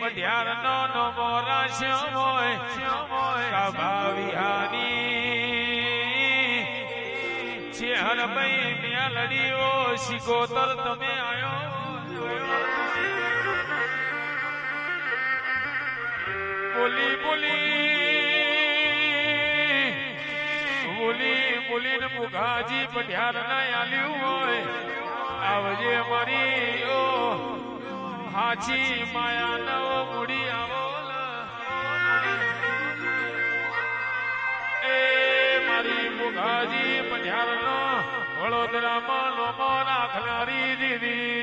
પઢિયાર નો નો મોરા શ્યામોય કાભા વિહાની ચેહર ભાઈ મેલડીઓ, શિકોતર તમે આવ્યો બોલી બોલી. બોલી ને મુખાજી પઢિયાર ના આલ્યું આવજે મારી ઓ હાચી માયા નવ મુડી આવો એ મારી મુગાજી પઢિયાર નો વડોદરામાં લોમો નાખનારી દીદી.